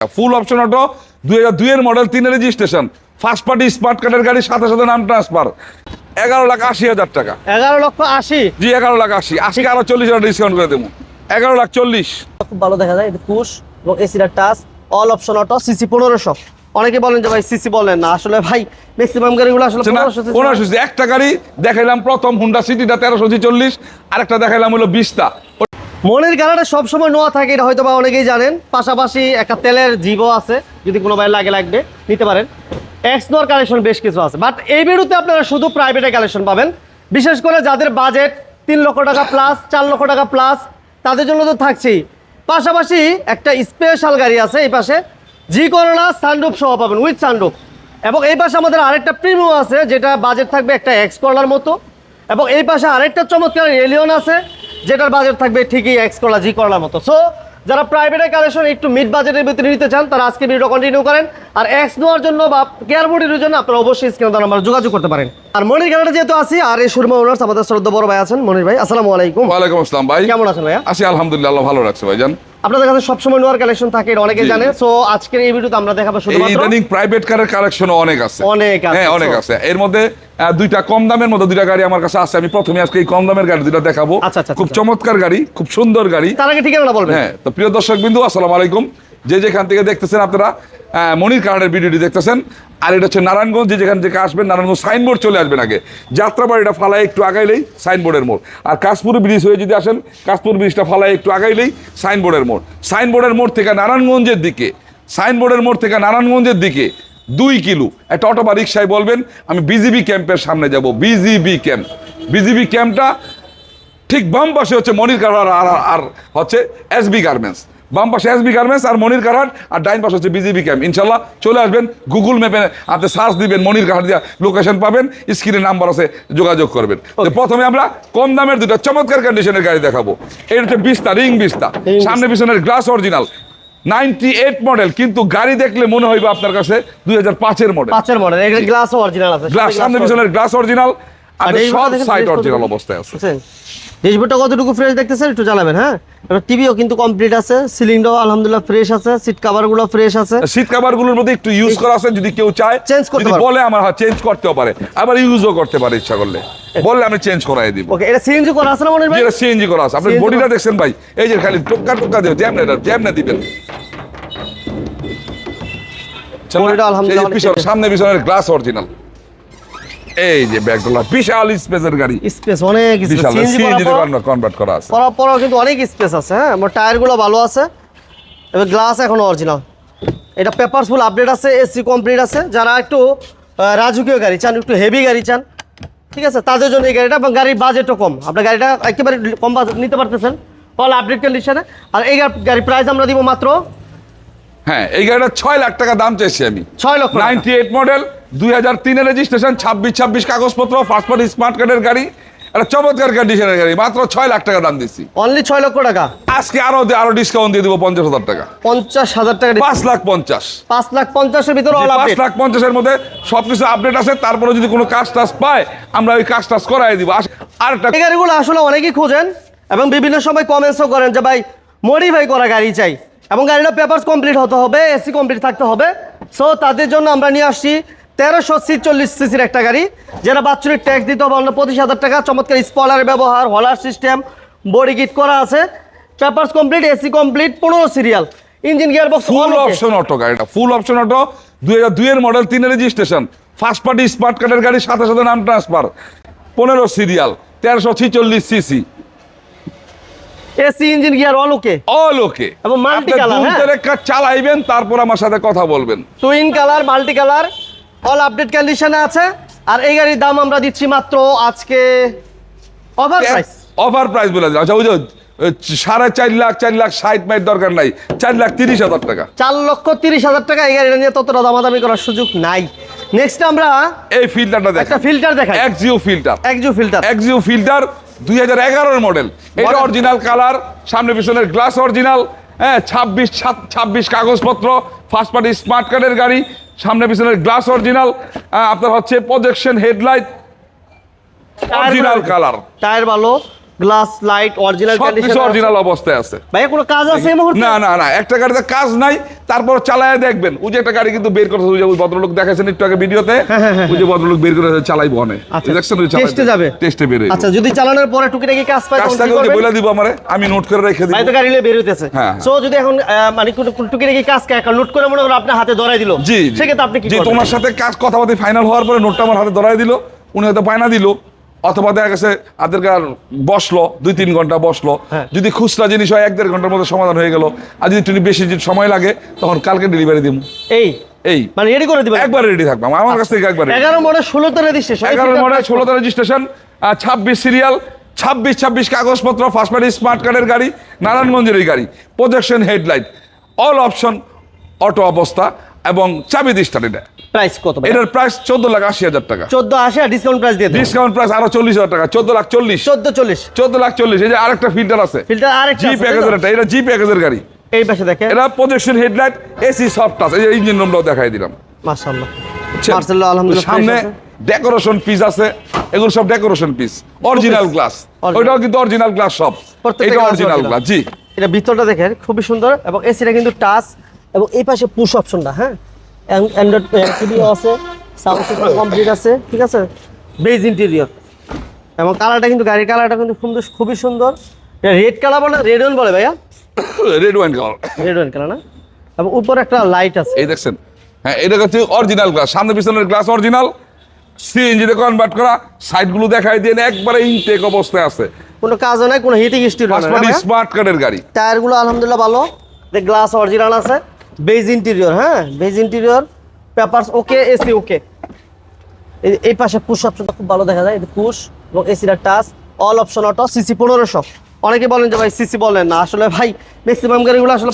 ফুল option auto দুই হাজার দুইয়ের মডেল তিনের রেজিস্ট্রেশন ফার্স্ট পার্টি স্মার্ট কার্ডের গাড়ি সাথে সাথে নাম ট্রান্সফার এগারো লাখ আশি হাজার টাকা। এগারো লক্ষ আশি। জি এগারো লাখ আশি। আশি আরও চল্লিশ হাজার ডিসকাউন্ট করে দেবো। এগারো লাখ চল্লিশ। খুব ভালো দেখা যায় এটা পুশ এবং এসির touch all option auto CC পনেরোশো। অনেকে বলেন যে ভাই সিসি বলেন না। আসলে ভাই ম্যাক্সিমাম গাড়িগুলো আসলে পনেরোশো একটা গাড়ি দেখাইলাম প্রথম হুন্ডা সিটিটা তেরোশো চল্লিশ আরেকটা দেখাইলাম হলো বিশটা। মনের গাড়িটা সবসময় নোয়া থাকে, এটা হয়তো বা অনেকেই জানেন। পাশাপাশি একটা তেলের জীবও আছে, যদি কোনো ভাই লাগে লাগবে, নিতে পারেন। এক্স নোয়ার কালেকশন বেশ কিছু আছে। বাট এই বিরুদ্ধে আপনারা শুধু প্রাইভেটে কালেকশন পাবেন। বিশেষ করে যাদের বাজেট তিন লক্ষ টাকা প্লাস চার লক্ষ টাকা প্লাস তাদের জন্য তো থাকছেই। পাশাপাশি একটা স্পেশাল গাড়ি আছে এই পাশে জি করোনা সানরুফ সহ পাবেন উইথ সানরুফ এবং এই পাশে আমাদের আরেকটা প্রিমিয়াম আছে, যেটা বাজেট থাকবে একটা এক্স করলার মতো। এবং এই পাশে আরেকটা চমৎকার এলিয়ন আছে যেটার বাজেট থাকবে ঠিকই এক্স করলা জি করলার মতো। সো যারা প্রাইভেটের কালেকশন একটু মিড বাজেটের ভিতরে নিতে চান তারা আজকে ভিডিও কন্টিনিউ করেন। আর এক্স নেওয়ার জন্য বা কেয়ার বডির জন্য আপনারা অবশ্যই স্ক্রিনে তার নাম্বার যোগাযোগ করতে পারেন। আর মনির গাড়িটা যেহেতু আছি আর এই সুরমা ওনার্স আমাদের শ্রদ্ধা বড় ভাই আছেন। মনির ভাই আসসালামু আলাইকুম। ওয়ালাইকুম আসসালাম ভাই। কেমন আছেন ভাই আসি আলহামদুলিল্লাহ ভালো রাখছে ভাইজান। আপনাদের কাছে সবসময় নোয়ার কালেকশন থাকে অনেকে জানে। সো আজকের এই ভিডিওতে আমরা দেখাবো শুধু শুধুমাত্র ইদানিং প্রাইভেট কারের কালেকশন অনেক আছে। অনেক আছে, হ্যাঁ অনেক আছে। এর মধ্যে দুইটা কম দামের মধ্যে দুইটা গাড়ি আমার কাছে আছে। আমি প্রথমে আজকে এই কম দামের গাড়ি দুইটা দেখাবো। আচ্ছা, আচ্ছা, খুব আচ্ছা। চমৎকার গাড়ি খুব সুন্দর গাড়ি। তার আগে ঠিকানাটা বলবেন। হ্যাঁ তো প্রিয় দর্শক বিন্দু আসসালামু আলাইকুম। যে যেখান থেকে দেখতেছেন আপনারা মনির কার্ডের ভিডিওটি দেখতেছেন। আর এটা হচ্ছে নারায়ণগঞ্জ, যে যেখান থেকে আসবেন, নারায়ণগঞ্জ সাইনবোর্ড চলে আসবেন আগে। যাত্রাবাড়িটা ফালায় একটু আগাইলেই সাইনবোর্ডের মোড়। আর কাশপুর ব্রিজ হয়ে যদি আসেন, কাশপুর ব্রিজটা ফালায় একটু আগাইলেই সাইনবোর্ডের মোড়। সাইনবোর্ডের মোড় থেকে নারায়ণগঞ্জের দিকে, সাইনবোর্ডের মোড় থেকে নারায়ণগঞ্জের দিকে দুই কিলো। একটা অটো বা রিক্সায় বলবেন, আমি বিজিবি ক্যাম্পের সামনে যাব। BGB camp. বিজিবি ক্যাম্পটা ঠিক বাম পাশে হচ্ছে মনির কারহাট আর, আর- আর হচ্ছে এসবি গার্মেন্টস। বাম পাশে এসবি গার্মেন্টস আর মনির কারহাট আর ডাইন পাশে হচ্ছে বিজিবি ক্যাম্প ইনশাল্লাহ চলে আসবেন গুগল ম্যাপে আপনি সার্চ দিবেন মনির কারহাট দিয়া লোকেশন পাবেন স্ক্রিনে নাম্বার আছে যোগাযোগ করবেন। তো প্রথমে আমরা কম দামের দুটো চমৎকার কন্ডিশনের গাড়ি দেখাবো। এটা হচ্ছে বিস্তা রিং বিস্তা সামনে পিছনের glass original ninety eight model কিন্তু গাড়ি দেখলে মনে হইবে আপনার কাছে দুই হাজার পাঁচের মডেল পাঁচের মডেল গ্লাসও অরিজিনাল আছে। গ্লাস সামনে পিছনের গ্লাস অরিজিনাল আর সব সাইড অরিজিনাল অবস্থায় আছে। ড্যাশবোর্ডটা কতটুকু ফ্রেশ দেখতেছেন একটু জানাবেন হ্যাঁ? এবার টিভিও কিন্তু কমপ্লিট আছে সিলিংটাও আলহামদুলিল্লাহ ফ্রেশ আছে সিট কাভারগুলো ফ্রেশ আছে। সিট কাবারগুলোর মধ্যে একটু ইউজ করা আছে যদি কেউ চায় Change করতে যদি বলে আমার হ্যাঁ চেঞ্জ করতেও পারে আবার ইউজও করতে পারে ইচ্ছা করলে। বললে আমি চেঞ্জ করাই দিব। ওকে এটা সিএনজি করা আছে না মনির ভাই? যেটা সিএনজি করা আছে। আপনি বডিটা দেখছেন ভাই? এই যে খালি টোকা টোকা দেও জ্যামনে জ্যামনে দিবেন। বডিটা আলহামদুলিল্লাহ। সামনে পিছনের গ্লাস অরিজিনাল এই যে ব্যাগগুলো বিশাল স্পেসের গাড়ি। স্পেস অনেক বিশাল সিএনজি কনভার্ট করা আছে। করার পরও কিন্তু অনেক স্পেস আছে হ্যাঁ? আমার টায়ারগুলো ভালো আছে। এবার গ্লাস এখনও অরিজিনাল এটা পেপারস ফুল আপডেট আছে এসি কমপ্লিট আছে। যারা একটু রাজকীয় গাড়ি চান একটু হেভি গাড়ি চান ঠিক আছে? তাদের জন্য এই গাড়িটা এবং গাড়ির বাজেটও কম। আপনার গাড়িটা একেবারে কম বাজেট নিতে পারতেছেন অল আপডেট কন্ডিশনে আর এই গাড়ির প্রাইস আমরা দিব মাত্র হ্যাঁ এই গাড়িটা ছয় লাখ টাকা দাম চাইছি আমি। ছয় লক্ষ নাইনটি এইট মডেল দুই হাজার তিনের রেজিস্ট্রেশন ছাব্বিশ ছাব্বিশ কাগজপত্র ফার্স্ট পার্টি স্মার্ট কার্ডের গাড়ি একটা চমৎকার কন্ডিশনের গাড়ি মাত্র ছয় লাখ টাকা দাম দিচ্ছি অনলি ছয় লক্ষ টাকা? আজকে আরও আরও ডিসকাউন্ট দিয়ে দেবো পঞ্চাশ হাজার টাকা। পঞ্চাশ হাজার টাকা পাঁচ লাখ পঞ্চাশ। পাঁচ লাখ পঞ্চাশের ভিতরে পাঁচ লাখ পঞ্চাশের মধ্যে সবকিছু আপডেট আছে তারপরে যদি কোনো কাজ টাজ পায় আমরা ওই কাজ টাজ করাই দিব। আর একটা গাড়িগুলো আসলে অনেকেই খোঁজেন এবং বিভিন্ন সময় কমেন্টসও করেন যে ভাই মডিফাই করা গাড়ি চাই। এবং গাড়িটা পেপারস কমপ্লিট হতে হবে এসি কমপ্লিট থাকতে হবে। সো তাদের জন্য আমরা নিয়ে আসছি তেরোশো চল্লিশ সিসির একটা গাড়ি যেটা বাৎসরিক ট্যাক্স দিতে হবে অন্য পঁচিশ হাজার টাকা। চমৎকার স্পলার ব্যবহার হলার সিস্টেম বডি কিট করা আছে। পেপারস কমপ্লিট এসি কমপ্লিট পনেরো serial engine gear box full option auto গাড়িটা ফুল অপশন অটো দুই হাজার দুইয়ের মডেল তিনের রেজিস্ট্রেশন ফার্স্ট পার্টি স্মার্ট কার্ডের গাড়ি সাথে সাথে নাম ট্রান্সফার পনেরো সিরিয়াল তেরোশো ছিচল্লিশ CC AC engine gear all okay all okay এবং multi colour, হ্যাঁ? চালাইবেন তারপর আমার সাথে কথা বলবেন। Twin colour multi colour all update কন্ডিশনে আছে আর এই গাড়ির দাম আমরা দিচ্ছি মাত্র আজকে ওভার প্রাইস অফার প্রাইস বলে আচ্ছা ওই যে সাড়ে চার লাখ চার লাখ ষাট মাইট দরকার নাই। চার লাখ তিরিশ হাজার টাকা। চার লক্ষ তিরিশ হাজার টাকা এই গাড়িটা নিয়ে ততটা দামাদামি করার সুযোগ নাই। নেক্সট আমরা এই ফিল্টারটা একটা দেখা ফিল্টার দেখাই। Axio filter Axio filter Axio filter দুই হাজার এগারোর মডেল এটা অরিজিনাল কালার সামনে পিছনের গ্লাস অরিজিনাল হ্যাঁ ছাব্বিশ ছাব্বিশ কাগজপত্র ফার্স্ট পার্টি স্মার্ট কার্ডের গাড়ি সামনে পিছনের গ্লাস অরিজিনাল আপনার হচ্ছে projection headlight original colour tyre ভালো। গ্লাস লাইট অরিজিনাল অরিজিনাল অবস্থায় আছে। ভাইয়া কোনো কাজ আছে এই মুহূর্তে? না না না একটা গাড়িতে কাজ নাই তারপর চালায় দেখবেন। ওই যে একটা গাড়ি কিন্তু বের করতে ওই যে ভদ্রলোক দেখাচ্ছেন একটু আগে ভিডিওতে ওই যে ভদ্রলোক বের করে চালাইবো আচ্ছা। দেখছেন ওই টেস্টে যাবে? টেস্টে বের আচ্ছা যদি চালানোর পরে টুকিটাকি কাজ পায় বলে দিব আমারে আমি নোট করে রেখে দিব। ভাই তো গাড়ি নিয়ে বের হইতেছে। হ্যাঁ। সো যদি এখন মানে কোনো টুকিটাকি কাজ নোট করে মনে করো আপনার হাতে ধরাই দিল জি জি। সেক্ষেত্রে আপনি কি জি তোমার সাথে কাজ কথাবার্তা ফাইনাল হওয়ার পরে নোটটা আমার হাতে ধরাই দিল উনি হয়তো বায়না দিল। অথবা দেখা গেছে আদের কার বসল দুই তিন ঘণ্টা বসল। হ্যাঁ। যদি খুচরা জিনিস হয় এক দেড় ঘণ্টার মধ্যে সমাধান হয়ে গেল। আর যদি তুমি বেশি সময় লাগে তখন কালকে ডেলিভারি দিব এই? এই। মানে রেডি করে দিবেন? একবার রেডি থাকব। আমার কাছ থেকে একবার। এগারো মডেল ষোলোতে রেজিস্ট্রেশন এগারো মডেল ষোলোতে রেজিস্ট্রেশন ছাব্বিশ সিরিয়াল ছাব্বিশ ছাব্বিশ কাগজপত্র ফার্স্ট পার্টি স্মার্ট কার্ডের গাড়ি নারায়ণগঞ্জের এই গাড়ি। Projection headlight all option auto অবস্থা এবং চাবি স্টার্ট এটা। প্রাইস কত এটার প্রাইস চোদ্দ লাখ আশি হাজার টাকা। চোদ্দ আশি আর ডিসকাউন্ট প্রাইস দিয়ে ডিসকাউন্ট প্রাইস আরও চল্লিশ হাজার টাকা চোদ্দ লাখ চল্লিশ। চোদ্দ চল্লিশ। চোদ্দ লাখ চল্লিশ এই যে আরেকটা ফিল্টার আছে। ফিল্টার আরেকটা জি? প্যাকেজের এটা জি প্যাকেজের গাড়ি। এই পাশে দেখেন। এটা projection headlight AC soft touch এই যে ইঞ্জিন রুমটাও দেখাই দিলাম। মাশাআল্লাহ? মার্সেলো আলহামদুলিল্লাহ সামনে ডেকোরেশন পিস আছে এগুলো সব ডেকোরেশন পিস অরিজিনাল গ্লাস। ওইটাও কিন্তু অরিজিনাল গ্লাস সব। এটা অরিজিনাল গ্লাস জি। এটা ভিতরটা দেখেন খুবই সুন্দর এবং এসিটা কিন্তু টাচ এবং এই পাশে পুশ অপশনটা হ্যাঁ? অ্যান্ড্রয়েড টিভিও আছে সাউন্ড সিস্টেম কমপ্লিট আছে ঠিক আছে? বেজ ইন্টেরিয়র এবং কালারটা কিন্তু গাড়ির কালারটা কিন্তু খুব খুবই সুন্দর। রেড কালার বলে রেড ওয়ান বলে ভাইয়া? Red wine colour red one colour না? এবং উপরে একটা লাইট আছে। এই দেখছেন। হ্যাঁ এটা হচ্ছে অরিজিনাল গ্লাস সামনে পিছনের গ্লাস অরিজিনাল সিএনজিতে কনভার্ট করা। সাইডগুলো দেখাই দিয়ে একবারে ইনটেক অবস্থায় আছে। কোনো কাজও নাই কোনো হিটিং স্টিল স্মার্ট কার্ডের গাড়ি। টায়ারগুলো আলহামদুলিল্লাহ ভালো। গ্লাস অরিজিনাল আছে। বেজ ইন্টেরিয়র হ্যাঁ? Beige interior papers okay AC okay এই পাশে পুশ অপশনটা খুব ভালো দেখা যায় এটা পুশ এবং এসিটা touch all option auto CC পনেরোশো। অনেকে বলেন যে ভাই সিসি বলেন না আসলে ভাই ম্যাক্সিমাম গাড়িগুলো আসলে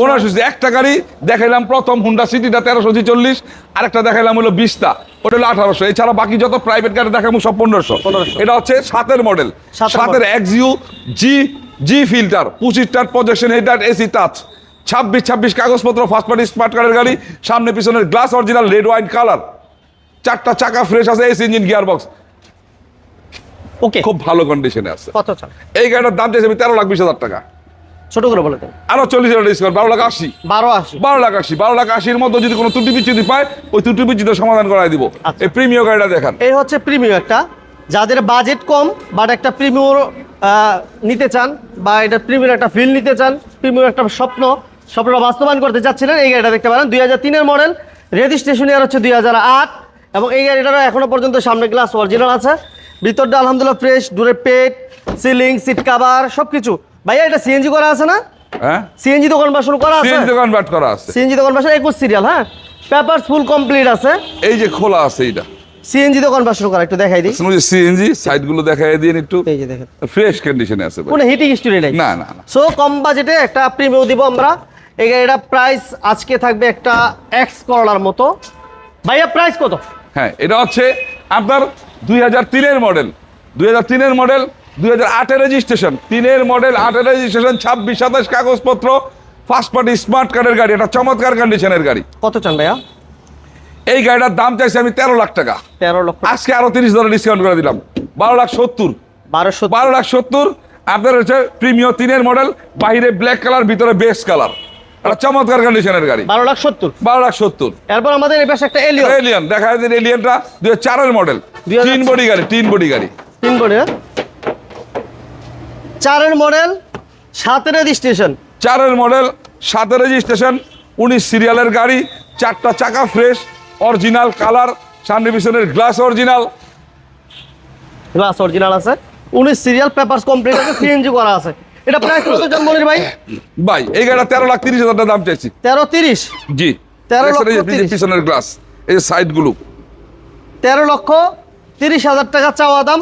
পনেরোশো একটা গাড়ি দেখাইলাম প্রথম হুন্ডা সিটিটা তেরোশো চল্লিশ আরেকটা দেখাইলাম হলো বিশটা ওটা হলো আঠারোশো। এছাড়া বাকি যত প্রাইভেট গাড়ি দেখাবো সব পনেরোশো। 1500 এটা হচ্ছে সাতের মডেল সাতের এক্সিউ জি জি ফিল্টার পঁচিশ টার প্রজেকশন হেডার এসি টাচ ছাব্বিশ ছাব্বিশ কাগজপত্র ফার্স্ট পার্টি স্মার্ট কার্ডের গাড়ি সামনে পিছনের glass original red wine colour চারটা চাকা ফ্রেশ আছে AC engine gear box okay খুব ভালো কন্ডিশনে আছে। কত এই গাড়িটার দাম চাইছে আমি তেরো লাখ বিশ হাজার টাকা। ছোট করে বলে দেন। আরও চল্লিশ হাজার ডিসকাউন্ট বারো লাখ আশি। বারো আশি। বারো লাখ আশি বারো লাখ আশির মধ্যে যদি কোনো ত্রুটি বিচ্যুতি পায় ওই ত্রুটি বিচ্যুতি সমাধান করাই দিব। আচ্ছা। এই প্রিমিয় গাড়িটা দেখান। এই হচ্ছে প্রিমিয়াম একটা। যাদের বাজেট কম বাট একটা প্রিমিয়ার নিতে চান বা এটা প্রিমিয়ার একটা ফিল নিতে চান প্রিমিয়ার একটা স্বপ্ন স্বপ্ন বাস্তবায়ন করতে চাচ্ছিলেন এই গাড়িটা দেখতে পারেন। দুই হাজার তিনের মডেল রেজিস্ট্রেশন ইয়ার হচ্ছে দুই হাজার আট এবং এই গাড়িটারও এখনও পর্যন্ত সামনে গ্লাস অরিজিনাল আছে। ভিতরটা আলহামদুলিল্লাহ ফ্রেশ দূরে পেট সিলিং সিট কাভার সব কিছু ভাইয়া এটা সিএনজি করা আছে না? হ্যাঁ? সিএনজি দোকান বাসন করা আছে? সিএনজি কনভার্ট করা আছে। সিএনজি দোকান বাসন একুশ সিরিয়াল হ্যাঁ? পেপার ফুল কমপ্লিট আছে। এই যে খোলা আছে এইটা। সিএনজি দোকান বাসন করা একটু দেখাই দিই। সিএনজি সাইডগুলো দেখাই দিয়ে একটু। এই যে দেখেন। ফ্রেশ কন্ডিশনে আছে কোনো হিটিং স্টোরি নাই। না না না। সো কম বাজেটে একটা প্রিমিয়াম দিব আমরা। এই গাড়িটা প্রাইস আজকে থাকবে একটা এক্স করলার মতো। ভাইয়া প্রাইস কত? হ্যাঁ এটা হচ্ছে আপনার দুই হাজার তিনের মডেল দুই হাজার তিনের মডেল দুই হাজার আটের রেজিস্ট্রেশন তিনের মডেল আটের রেজিস্ট্রেশন ছাব্বিশ সাতাশ কাগজপত্র ফার্স্ট পার্টি স্মার্ট কার্ডের গাড়ি এটা চমৎকার কন্ডিশনের গাড়ি। কত চান ভাইয়া? এই গাড়িটার দাম চাইছি আমি তেরো লাখ টাকা। তেরো লক্ষ আজকে আরও তিরিশ হাজার ডিসকাউন্ট করে দিলাম। বারো লাখ সত্তর। বারোশো বারো লাখ সত্তর। আপনার হচ্ছে প্রিমিয় তিনের মডেল বাইরে ব্ল্যাক কালার ভিতরে বেস কালার চমৎকার কন্ডিশনের গাড়ি। বারো লাখ সত্তর। বারো লাখ সত্তর। এরপর আমাদের এই পাশে একটা এলিও এলিয়ন দেখা যায় এলিয়নটা দুই চারের মডেল 2004 তিন বডি গাড়ি তিন বডি গাড়ি। তিন করে চারের মডেল সাতের রেজিস্ট্রেশন চারের মডেল সাতের রেজিস্ট্রেশন উনিশ সিরিয়ালের গাড়ি চারটা চাকা ফ্রেশ অরিজিনাল কালার সামনে পিছনের গ্লাস অরিজিনাল গ্লাস অরিজিনাল আছে। উনিশ সিরিয়াল পেপারস কমপ্লিট আছে সিএনজি করা আছে। এটা প্রাইস কত মনির ভাই? ভাই এই গাড়িটা তেরো লাখ তিরিশ হাজার দাম চাইছি। তেরো তিরিশ? জি। 13 লক্ষ দেখছেন এই 30 পিছনের গ্লাস এই যে সাইডগুলো তেরো লক্ষ তিরিশ হাজার টাকা চাওয়া দাম।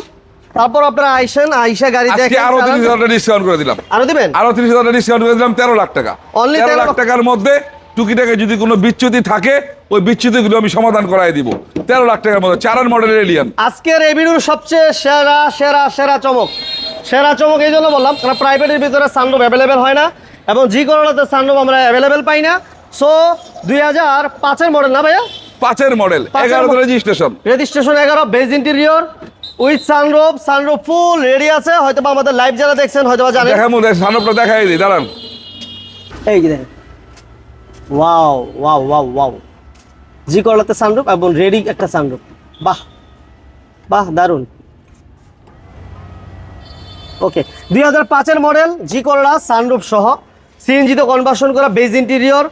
তারপর আপনারা আইসেন আইসা গাড়ি আজকে দেখেন আরও চালান। তিরিশ হাজার টাকা ডিসকাউন্ট করে দিলাম। আরও দিবেন? আরও তিরিশ হাজার টাকা ডিসকাউন্ট করে দিলাম তেরো লাখ টাকা। তেরো 13 লাখ। টাকার মধ্যে টুকিটাকে যদি কোনো বিচ্যুতি থাকে ওই বিচ্যুতিগুলো আমি সমাধান করাই দিব। তেরো লাখ টাকার মধ্যে চারার মডেলের এলিয়ান আজকের রেভিনিউর সবচেয়ে সেরা সেরা সেরা চমক। সেরা চমক এই জন্য বললাম কারণ প্রাইভেটের ভিতরে সানরুফ অ্যাভেলেবেল হয় না এবং জি করোনাতে সানরুফ আমরা অ্যাভেলেবেল পাই না। সো দুই হাজার পাঁচের মডেল না ভাইয়া? পাঁচের মডেল এগারো রেজিস্ট্রেশন রেজিস্ট্রেশন এগারো beige interior with sunroof sunroof full ready আছে। হয়তো বা আমাদের লাইভ যারা দেখছেন হয়তো বা জানেন দেখা মধ্যে সানপটা দেখাই দিই দাঁড়ান। এই যে দেখেন। ওয়াও ওয়াও ওয়াও ওয়াও জি করলাতে সানরুফ এবং রেডি একটা সানরুফ বাহ বাহ দারুণ ওকে। দুই হাজার পাঁচের মডেল জি করলা সানরুফ সহ। সিএনজিতে কনভার্সন করা বেজ ইন্টেরিয়র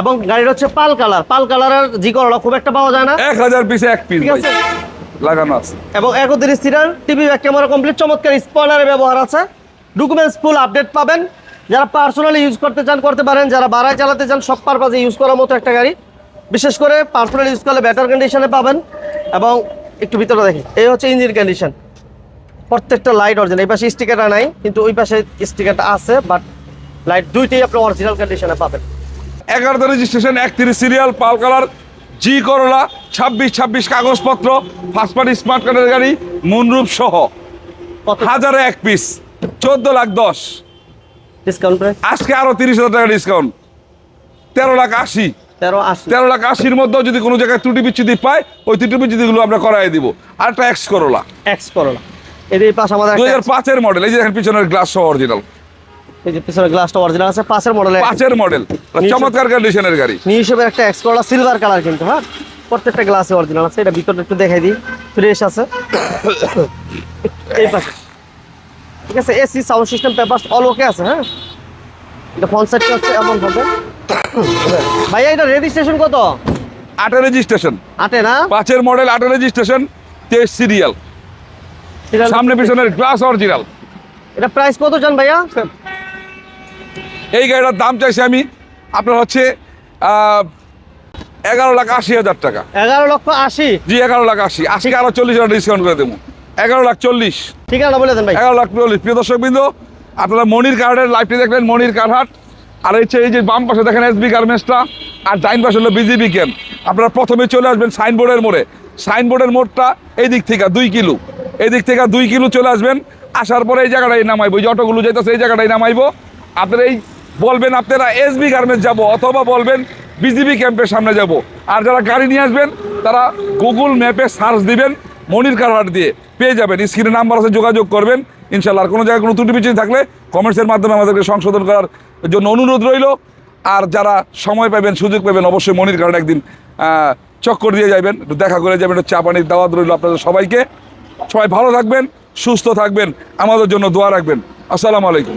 এবং গাড়ির হচ্ছে পাল কালার। পাল কালারের জি করলা খুব একটা পাওয়া যায় না। এক হাজার পিসে এক পিস ঠিক আছে? লাগানো আছে। এবং একত্রিশ seater TV back camera complete চমৎকার স্পয়লারের ব্যবহার আছে। ডকুমেন্টস ফুল আপডেট পাবেন। যারা পার্সোনালি ইউজ করতে চান করতে পারেন। যারা বাড়ায় চালাতে চান সব পারপাজে ইউজ করার মতো একটা গাড়ি। বিশেষ করে পার্সোনাল ইউজ করলে বেটার কন্ডিশনে পাবেন। এবং একটু ভিতরে দেখি। এই হচ্ছে ইঞ্জিন কন্ডিশন প্রত্যেকটা লাইট অরিজিনাল এই পাশে স্টিকারটা নাই কিন্তু ওই পাশে স্টিকারটা আছে বাট লাইট দুইটাই আপনি অরিজিনাল কন্ডিশনে পাবেন। এগারোতে রেজিস্ট্রেশন একত্রিশ সিরিয়াল পাল কালার জি করলা ছাব্বিশ ছাব্বিশ কাগজপত্র ফার্স্ট পার্টি স্মার্ট কার্ডের গাড়ি মুনরূপ সহ। হাজারে এক পিস চোদ্দ লাখ দশ। ডিসকাউন্ট আজকে আরও তিরিশ হাজার টাকা ডিসকাউন্ট তেরো লাখ আশি। তেরো আশি। তেরো লাখ আশির মধ্যেও যদি কোনো জায়গায় ত্রুটি বিচ্ছুতি পায় ওই ত্রুটি বিচ্ছুতিগুলো আমরা করাই দিব। আর একটা এক্স করোলা এক্স করোলা এর এই পাশে আমাদের দুই একটা হাজার পাঁচের মডেল এই যে দেখেন পিছনের গ্লাস সহ অরিজিনাল এই যে পিছনে গ্লাসটা অরিজিনাল আছে পাশের মডেলে পাঁচের মডেল চমৎকার কন্ডিশনের গাড়ি। নিউ হিসেবে একটা এক্স করলা সিলভার কালার কিন্তু হ্যাঁ? প্রত্যেকটা গ্লাসে অরিজিনাল আছে এটা ভিতরটা একটু দেখাই দিই ফ্রেশ আছে। এই পাশে। ঠিক আছে AC sound system paper all okay আছে হ্যাঁ? এটা ফোন সেটটা হচ্ছে এমন হবে। ভাইয়া এটা রেজিস্ট্রেশন কত? আটের রেজিস্ট্রেশন আটে না? পাঁচের মডেল আটের রেজিস্ট্রেশন তেইশ সিরিয়াল সামনে পিছনের গ্লাস অরিজিনাল এটা প্রাইস কত জান ভাইয়া? এই গাড়িটার দাম চাইছি আমি আপনার হচ্ছে এগারো লাখ আশি হাজার টাকা। এগারো লক্ষ আশি। জি এগারো লাখ আশি। আজকে আরও চল্লিশ হাজার ডিসকাউন্ট করে দেবো। এগারো লাখ চল্লিশ। ঠিক আছে বলে দেন ভাই। এগারো লাখ চল্লিশ। প্রিয় দর্শক বিন্দু আপনারা মনির কার্ডের লাইভটি দেখলেন মনির কারহাট আর হচ্ছে এই যে বাম পাশে দেখেন এসবি গার্মেন্টসটা আর ডাইন পাশে হলো বিজিবি ক্যাম্প আপনারা প্রথমে চলে আসবেন সাইনবোর্ডের মোড়ে। সাইনবোর্ডের মোড়টা এই দিক থেকে দুই কিলো। এই দিক থেকে দুই কিলো চলে আসবেন। আসার পরে এই জায়গাটাই নামাইবো। যে অটোগুলো যাইতেছে, এই জায়গাটাই নামাইবো। আপনারা এই বলবেন, আপনারা এসবি গার্মেন্টস যাব অথবা বলবেন বিজিবি ক্যাম্পের সামনে যাব। আর যারা গাড়ি নিয়ে আসবেন, তারা গুগল ম্যাপে সার্চ দিবেন, মনির কারহাট দিয়ে পেয়ে যাবেন। স্ক্রিনে নাম্বার আছে, যোগাযোগ করবেন। ইনশাল্লাহ আর কোনো জায়গায় কোনো ত্রুটি বিচ্ছুতি থাকলে কমেন্টসের মাধ্যমে আমাদেরকে সংশোধন করার জন্য অনুরোধ রইল। আর যারা সময় পাবেন, সুযোগ পাবেন, অবশ্যই মনির কারণ একদিন চক্কর দিয়ে যাবেন একটু দেখা করে যাবেন, একটু চা পানির দাওয়াত রইল আপনাদের সবাইকে। সবাই ভালো থাকবেন সুস্থ থাকবেন আমাদের জন্য দোয়া রাখবেন। আসসালামু আলাইকুম।